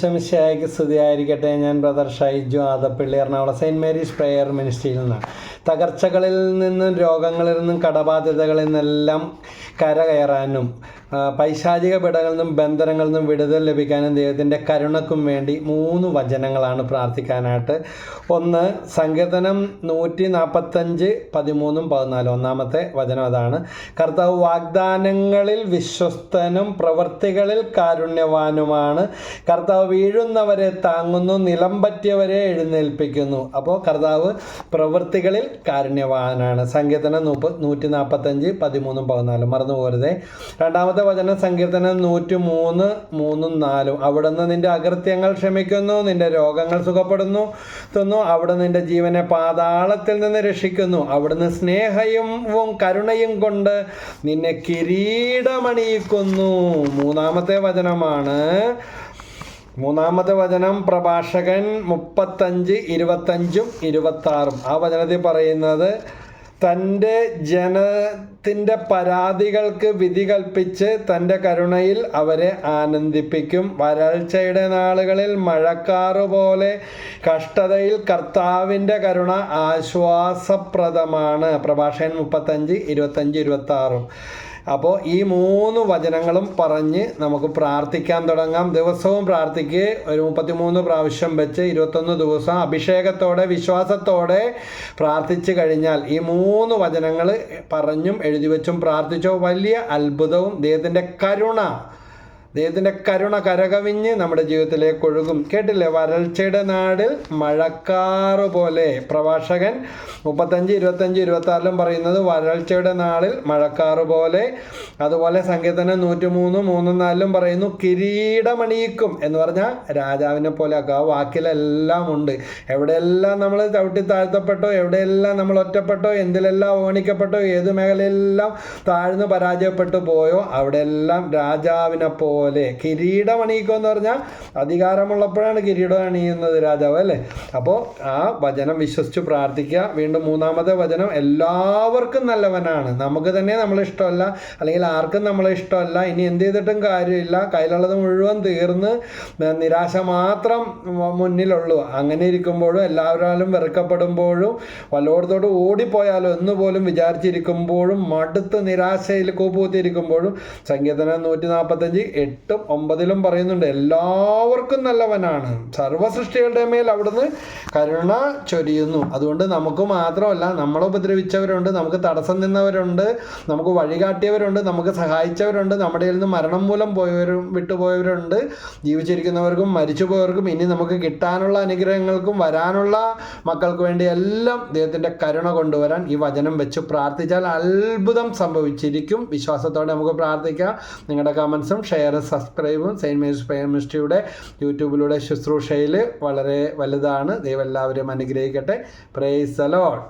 ശംശയായിക്ക് സ്തുതിയായിരിക്കട്ടെ. ഞാൻ brother Shaiju Adappally Ernakulam saint Mary's prayer മിനിസ്ട്രിയിൽ നിന്നാണ്. തകർച്ചകളിൽ നിന്നും രോഗങ്ങളിൽ നിന്നും കടബാധ്യതകളിൽ നിന്നെല്ലാം കരകയറാനും പൈശാചിക പിടകളിൽ നിന്നും ബന്ധനങ്ങളിൽ നിന്നും വിടുതൽ ലഭിക്കാനും ദൈവത്തിന്റെ കരുണക്കും വേണ്ടി മൂന്ന് വചനങ്ങളാണ് പ്രാർത്ഥിക്കാനായിട്ട്. ഒന്ന് സങ്കീർത്തനം നൂറ്റി നാൽപ്പത്തഞ്ച് പതിമൂന്നും പതിനാലും. ഒന്നാമത്തെ വചനം അതാണ്. കർത്താവ് വാഗ്ദാനങ്ങളിൽ വിശ്വസ്തനും പ്രവൃത്തികളിൽ കാരുണ്യവാനുമാണ്. കർത്താവ് വീഴുന്നവരെ താങ്ങുന്നു നിലം പറ്റിയവരെ എഴുന്നേൽപ്പിക്കുന്നു. അപ്പോൾ കർത്താവ് പ്രവൃത്തികളിൽ കാരുണ്യവാനാണ്. സങ്കീർത്തനം നൂപ്പ് നൂറ്റി നാൽപ്പത്തഞ്ച് പതിമൂന്നും പതിനാലും. മറന്നു പോരുതേ രണ്ടാമത്തെ വചനം സങ്കീർത്തനം നൂറ്റി മൂന്ന് മൂന്നും നാലും. അവിടുന്ന് നിന്റെ അകൃത്യങ്ങൾ ക്ഷമിക്കുന്നു നിന്റെ രോഗങ്ങൾ സുഖപ്പെടുന്നു തന്നു. അവിടെ നിന്റെ ജീവനെ പാതാളത്തിൽ നിന്ന് രക്ഷിക്കുന്നു. അവിടുന്ന് സ്നേഹയും കരുണയും കൊണ്ട് നിന്നെ കിരീടമണിയിക്കുന്നു. മൂന്നാമത്തെ വചനമാണ്. മൂന്നാമത്തെ വചനം പ്രഭാഷകൻ മുപ്പത്തഞ്ച് ഇരുപത്തഞ്ചും ഇരുപത്താറും. ആ വചനത്തിൽ പറയുന്നത് തന്റെ ജനത്തിന്റെ പരാതികൾക്ക് വിധി കൽപ്പിച്ച് തന്റെ കരുണയിൽ അവരെ ആനന്ദിപ്പിക്കും. വരൾച്ചയുടെ നാളുകളിൽ മഴക്കാറ് പോലെ കഷ്ടതയിൽ കർത്താവിന്റെ കരുണ ആശ്വാസപ്രദമാണ്. പ്രഭാഷകൻ മുപ്പത്തഞ്ച് ഇരുപത്തഞ്ച് ഇരുപത്താറും. അപ്പോൾ ഈ മൂന്ന് വചനങ്ങളും പറഞ്ഞ് നമുക്ക് പ്രാർത്ഥിക്കാൻ തുടങ്ങാം. ദിവസവും പ്രാർത്ഥിക്ക്. ഒരു മുപ്പത്തിമൂന്ന് പ്രാവശ്യം വെച്ച് ഇരുപത്തൊന്ന് ദിവസം അഭിഷേകത്തോടെ വിശ്വാസത്തോടെ പ്രാർത്ഥിച്ചു കഴിഞ്ഞാൽ ഈ മൂന്ന് വചനങ്ങൾ പറഞ്ഞും എഴുതി വെച്ചും പ്രാർത്ഥിച്ചോ. വലിയ അത്ഭുതവും ദൈവത്തിന്റെ കരുണ ദൈവത്തിന്റെ കരുണ കരകവിഞ്ഞ് നമ്മുടെ ജീവിതത്തിലേക്ക് ഒഴുകും. കേട്ടില്ലേ? വരൾച്ചയുടെ നാടിൽ മഴക്കാറ് പോലെ. പ്രഭാഷകൻ മുപ്പത്തഞ്ച് ഇരുപത്തഞ്ച് ഇരുപത്താറിലും പറയുന്നത് വരൾച്ചയുടെ നാളിൽ മഴക്കാറ് പോലെ. അതുപോലെ സങ്കീർത്തനം നൂറ്റി മൂന്നും നാലിലും പറയുന്നു കിരീടമണിയിക്കും എന്ന് പറഞ്ഞാൽ രാജാവിനെ പോലെ ആക്കുക ആ വാക്കിലെല്ലാം ഉണ്ട്. എവിടെയെല്ലാം നമ്മൾ ചവിട്ടി താഴ്ത്തപ്പെട്ടോ എവിടെയെല്ലാം നമ്മൾ ഒറ്റപ്പെട്ടോ എന്തിലെല്ലാം അവഗണിക്കപ്പെട്ടോ ഏത് മേഖലയിലെല്ലാം താഴ്ന്നു പരാജയപ്പെട്ടു പോയോ അവിടെയെല്ലാം രാജാവിനെ പോലെ കിരീടം അണിയിക്കുക എന്ന് പറഞ്ഞാൽ അധികാരമുള്ളപ്പോഴാണ് കിരീടം അണിയുന്നത് രാജാവ് അല്ലേ? അപ്പോൾ ആ വചനം വിശ്വസിച്ച് പ്രാർത്ഥിക്കുക. വീണ്ടും മൂന്നാമത്തെ വചനം എല്ലാവർക്കും നല്ലവനാണ്. നമുക്ക് തന്നെ നമ്മളെ ഇഷ്ടമല്ല അല്ലെങ്കിൽ ആർക്കും നമ്മളെ ഇഷ്ടമല്ല. ഇനി എന്ത് ചെയ്തിട്ടും കാര്യമില്ല. കയ്യിലുള്ളത് മുഴുവൻ തീർന്ന് നിരാശ മാത്രം മുന്നിലുള്ളൂ. അങ്ങനെ ഇരിക്കുമ്പോഴും എല്ലാവരാലും വെറുക്കപ്പെടുമ്പോഴും വല്ലയിടത്തോട്ട് ഓടിപ്പോയാലോ എന്ന് പോലും വിചാരിച്ചിരിക്കുമ്പോഴും മടുത്ത് നിരാശയിൽ കൂപ്പൂത്തിരിക്കുമ്പോഴും സങ്കീർത്തനം നൂറ്റി നാൽപ്പത്തഞ്ച് എട്ടും ഒമ്പതിലും പറയുന്നുണ്ട് എല്ലാവർക്കും നല്ലവനാണ്. സർവസൃഷ്ടികളുടെ മേൽ അവിടുന്ന് കരുണ ചൊരിയുന്നു. അതുകൊണ്ട് നമുക്ക് മാത്രമല്ല നമ്മളെ ഉപദ്രവിച്ചവരുണ്ട് നമുക്ക് തടസ്സം നിന്നവരുണ്ട് നമുക്ക് വഴികാട്ടിയവരുണ്ട് നമുക്ക് സഹായിച്ചവരുണ്ട് നമ്മുടെ നിന്ന് മരണം മൂലം പോയവരും വിട്ടുപോയവരുണ്ട് ജീവിച്ചിരിക്കുന്നവർക്കും മരിച്ചുപോയവർക്കും ഇനി നമുക്ക് കിട്ടാനുള്ള അനുഗ്രഹങ്ങൾക്കും വരാനുള്ള മക്കൾക്ക് വേണ്ടി എല്ലാം ദൈവത്തിന്റെ കരുണ കൊണ്ടുവരാൻ ഈ വചനം വെച്ച് പ്രാർത്ഥിച്ചാൽ അത്ഭുതം സംഭവിച്ചിരിക്കും. വിശ്വാസത്തോടെ നമുക്ക് പ്രാർത്ഥിക്കാം. നിങ്ങളുടെ കമൻസും ഷെയറും സബ്സ്ക്രൈബും സെയിന്റ് മേരീസ് പ്രയർ മിനിസ്ട്രിയുടെ യൂട്യൂബിലൂടെ ശുശ്രൂഷയിൽ വളരെ വലുതാണ്. ദൈവം എല്ലാവരും അനുഗ്രഹിക്കട്ടെ. Praise allowed